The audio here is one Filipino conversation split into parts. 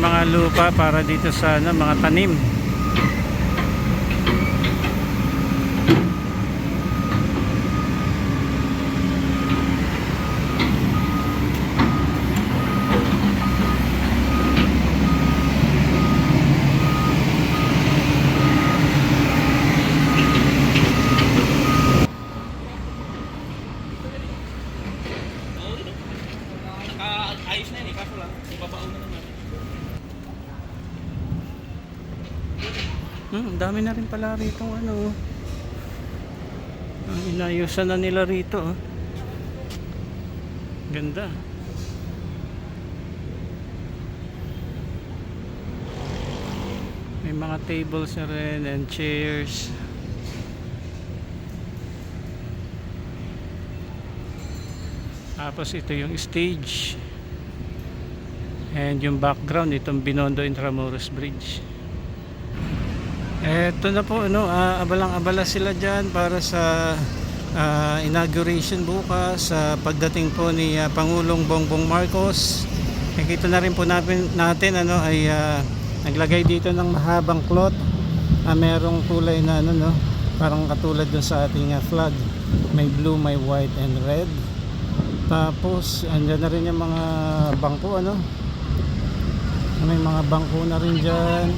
mga lupa para dito sa ano, mga tanim. Ayos na yun eh, kaso lang, ibabaon na naman. Hmm, dami na rin pala rito ano. Ang inayusan na nila rito. oh. Ganda. May mga tables na rin and chairs. Tapos ito yung stage. And yung background, itong Binondo Intramuros Bridge. Eto na po, ano, ah, abalang-abala sila dyan para sa ah, inauguration bukas sa pagdating po ni ah, Pangulong Bongbong Marcos. Nakita na rin po natin, natin ano, ay ah, naglagay dito ng mahabang cloth. Ah, merong kulay na ano, no, parang katulad dun sa ating ah, flag. May blue, may white, and red. Tapos, andyan na rin yung mga bangko, ano. May mga bangko na rin dyan.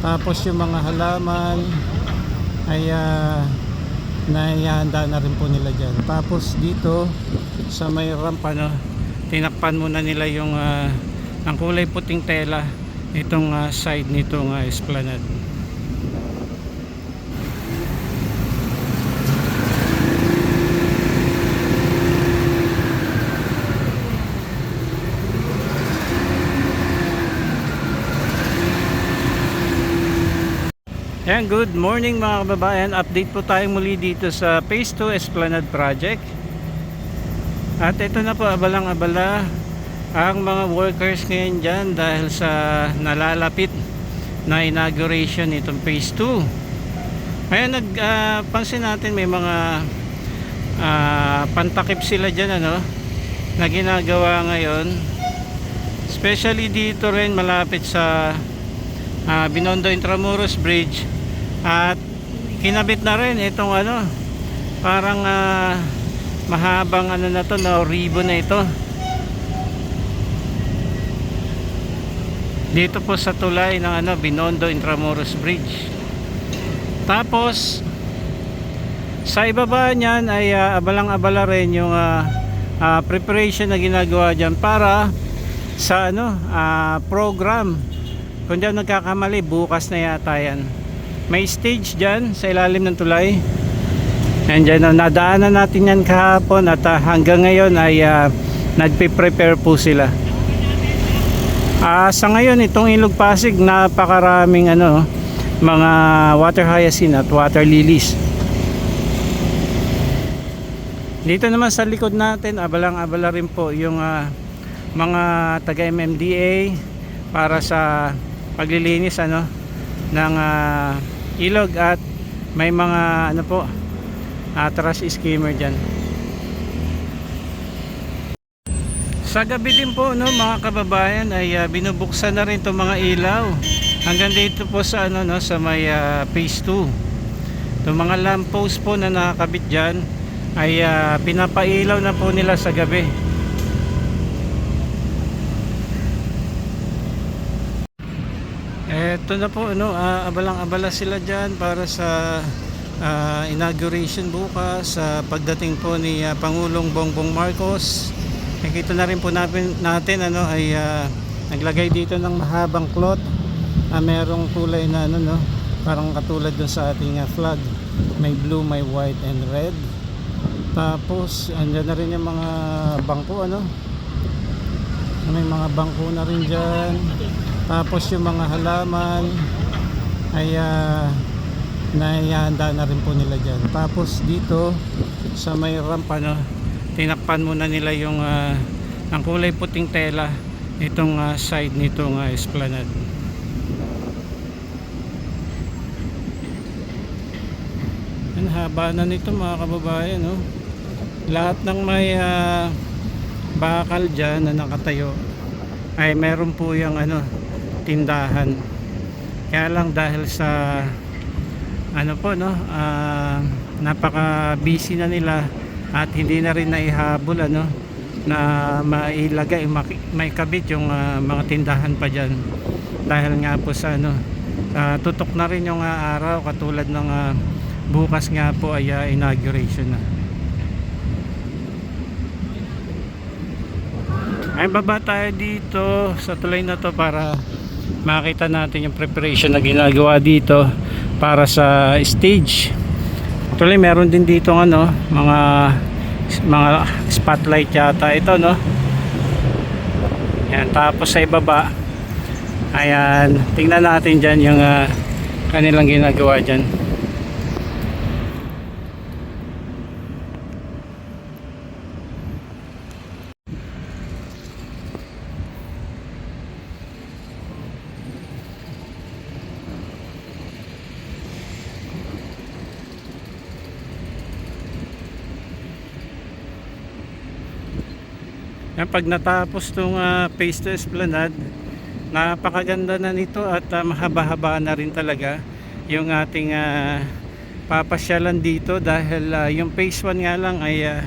Tapos yung mga halaman ay uh, naihahanda na rin po nila dyan. Tapos dito sa may ramp ano, tinakpan muna nila yung ah, ang kulay puting tela itong ah, side nitong uh, esplanade. Ayan, good morning mga kababayan. Update po tayo muli dito sa Phase 2 Esplanade Project. At ito na po, abalang-abala ang mga workers ngayon dyan dahil sa nalalapit na inauguration itong Phase 2. Ngayon, nagpansin natin may mga ah, pantakip sila dyan ano, na ginagawa ngayon. Especially dito rin malapit sa ah, Binondo Intramuros Bridge at kinabit na rin itong ano parang ah, mahabang ano na to na ribbon na ito. Dito po sa tulay ng ano Binondo Intramuros Bridge. Tapos sa ibaba niyan ay ah, abalang-abala rin yung ah, ah, preparation na ginagawa diyan para sa ano ah, program. Kung di ako nagkakamali bukas na yata yan may stage dyan sa ilalim ng tulay. Nandiyan na nadaanan natin yan kahapon at ah, hanggang ngayon ay ah, nagpe-prepare po sila. Ah, sa ngayon itong Ilog Pasig napakaraming ano mga water hyacinth at water lilies. Dito naman sa likod natin abalang-abala rin po yung ah, mga taga MMDA para sa paglilinis ano ng ah, ilog at may mga ano po uh, trash skimmer dyan. Sa gabi din po no mga kababayan ay ah, binubuksan na rin itong mga ilaw. Hanggang dito po sa ano no sa may ah, phase 2 itong mga lamppost po na nakakabit dyan ay ah, pinapailaw na po nila sa gabi Eto na po ano, ah, abalang-abala sila diyan para sa ah, inauguration bukas sa pagdating po ni ah, Pangulong Bongbong Marcos. Nakita na rin po natin, natin ano ay ah, naglagay dito ng mahabang cloth. Ah, merong kulay na ano no, parang katulad dun sa ating ah, flag. May blue, may white and red. Tapos andyan na rin yung mga bangko ano. May mga bangko na rin diyan. Tapos yung mga halaman ay uh, naihahanda na rin po nila dyan. Tapos dito sa may ramp ano, tinakpan muna nila yung ah, ang kulay puting tela itong ah, side nitong uh, esplanade. Ang haba na nito mga kababayan no. Lahat ng may ah, bakal dyan na nakatayo ay meron po yung ano tindahan. Kaya lang dahil sa ano po no, ah, napaka busy na nila at hindi na rin naihabol ano na mailagay may kabit yung ah, mga tindahan pa diyan dahil nga po sa ano ah, tutok na rin yung ah, araw katulad ng ah, bukas nga po ay ah, inauguration na ay baba tayo dito sa tulay na to para makita natin yung preparation na ginagawa dito para sa stage. Tuloy meron din dito ano mga mga spotlight yata ito no. Yan tapos sa ibaba ayan tingnan natin dyan yung ah, kanilang ginagawa dyan Yan, pag natapos itong Phase 2 Esplanade, napakaganda na nito at ah, mahaba-haba na rin talaga yung ating ah, papasyalan dito dahil ah, yung Phase 1 nga lang ay ah,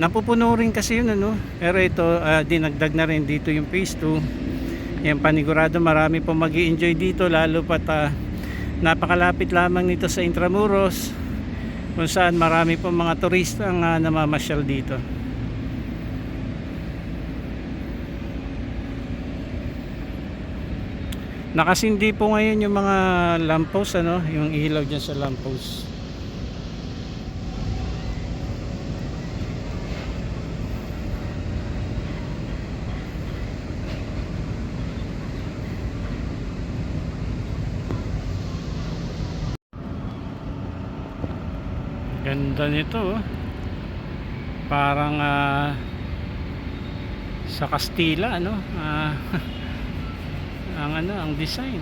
napupuno rin kasi yun ano. Pero ito, ah, dinagdag na rin dito yung Phase 2. Yan, panigurado marami po mag enjoy dito lalo pat ah, napakalapit lamang nito sa Intramuros kung saan marami po mga turista ang ah, namamasyal dito. Nakasindi po ngayon yung mga lamppost ano, yung ilaw diyan sa lamppost. Ganda nito oh. Parang ah, sa Kastila ano, ah, ang ano, ang design.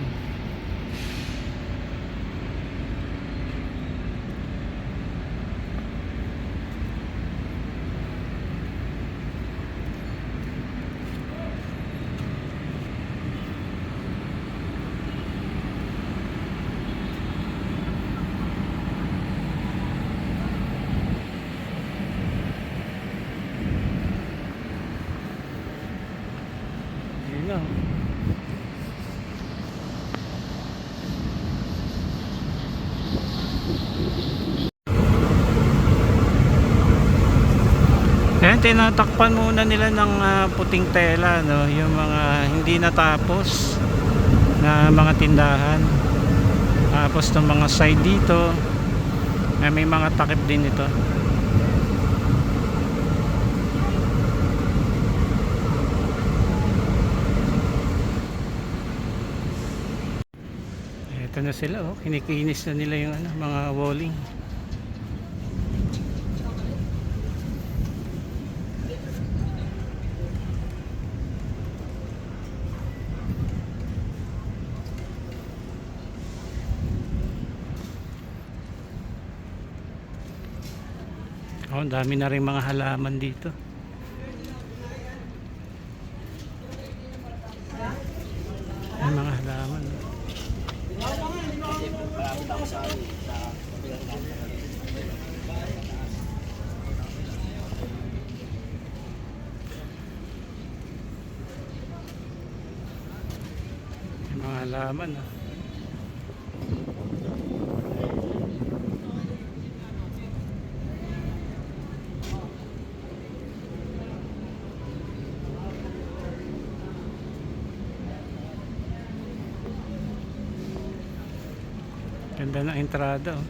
Yun lang. Ayan, tinatakpan muna nila ng ah, puting tela, no? yung mga hindi natapos na mga tindahan. Tapos ng mga side dito, na may mga takip din ito. Ito na sila, oh. kinikinis na nila yung ano, mga walling. Oh, ang dami na rin mga halaman dito. May mga halaman. May mga halaman. ah. Ganda ng entrada. Oh.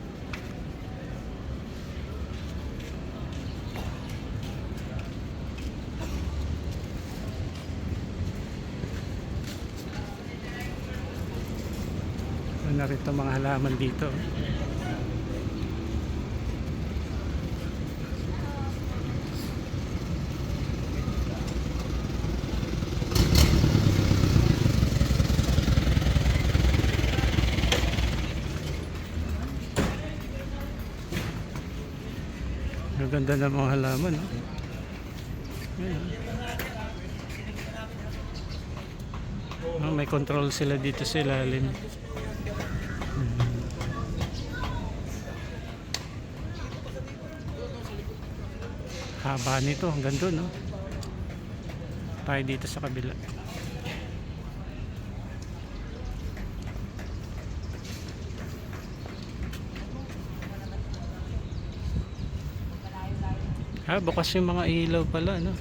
Ano na rin itong mga halaman dito. Ganda ng mga halaman. Oh. Ayan. Oh, may control sila dito sa ilalim. Haba nito, hanggang doon, no? Tayo dito sa kabila. Ah, bukas yung mga ilaw pala, no?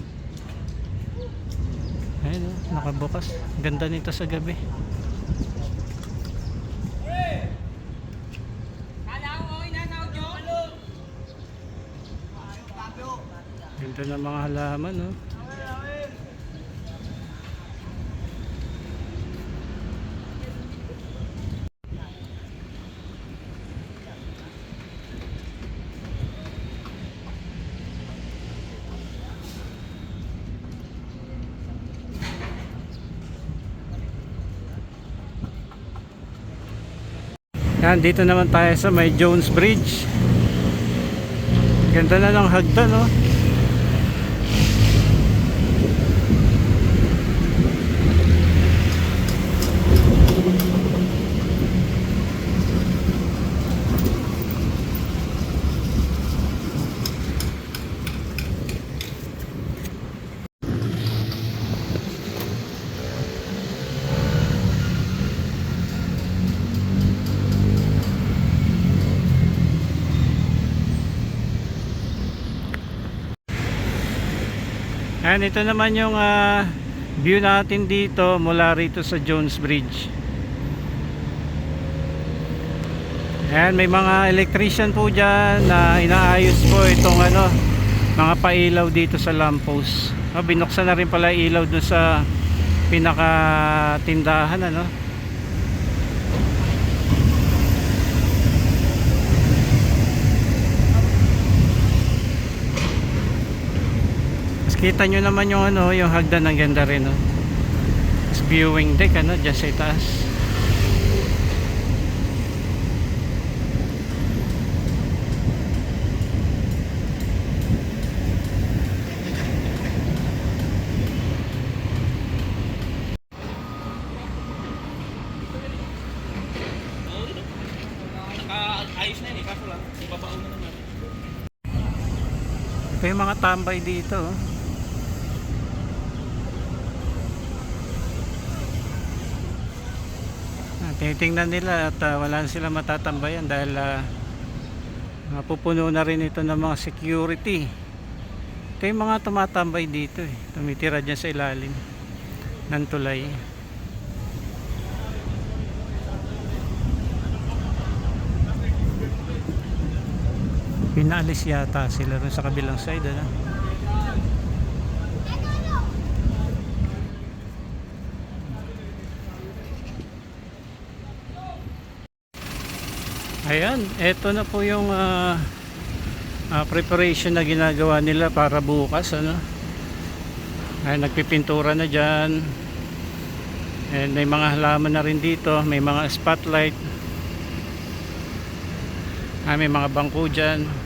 Ayun, no? nakabukas. Ganda nito sa gabi. Ganda ng mga halaman, no? Yan, dito naman tayo sa may Jones Bridge. Ganda na ng hagdan, no? Yan, ito naman yung ah, view natin dito mula rito sa Jones Bridge. Yan, may mga electrician po dyan na inaayos po itong ano, mga pailaw dito sa lamppost. Ah, binuksan na rin pala ilaw doon sa pinakatindahan ano. Kita nyo naman yung ano, yung hagdan ng ganda rin no. Mas viewing deck ano, dyan sa itaas. Na yun eh, kaso lang, ibabaon na naman. Ito yung mga tambay dito. oh. Ah, tinitingnan nila at ah, wala sila matatambayan dahil ah, mapupuno na rin ito ng mga security. Ito yung mga tumatambay dito eh. Tumitira dyan sa ilalim ng tulay. Pinalis yata sila rin sa kabilang side ano? Ayan, eto na po yung ah, ah, preparation na ginagawa nila para bukas ano. Ay nagpipintura na diyan. And may mga halaman na rin dito, may mga spotlight. Ah, may mga bangko diyan.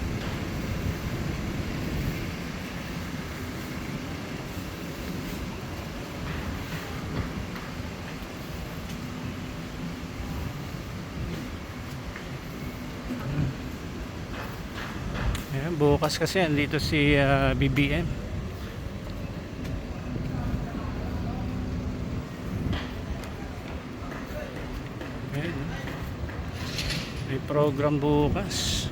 Bukas kasi andito si ah, BBM. Ah. May program bukas.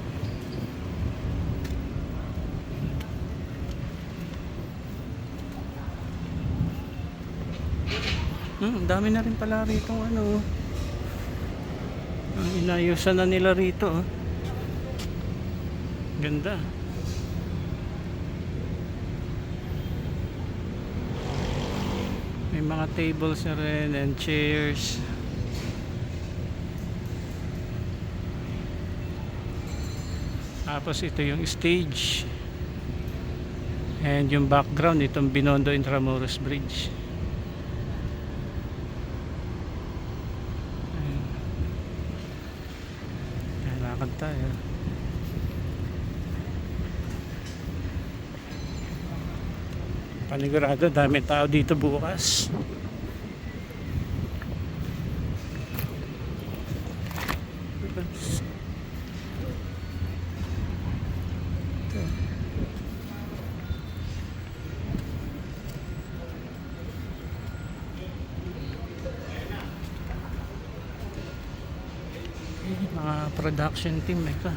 Hmm, dami na rin pala rito ano. Ang inayusan na nila rito. Oh. Ganda. May mga tables na rin and chairs. Tapos ito yung stage. And yung background itong Binondo Intramuros Bridge. Ayan. Ayan, lakad tayo. panigurado dami tao dito bukas. Mga production team ito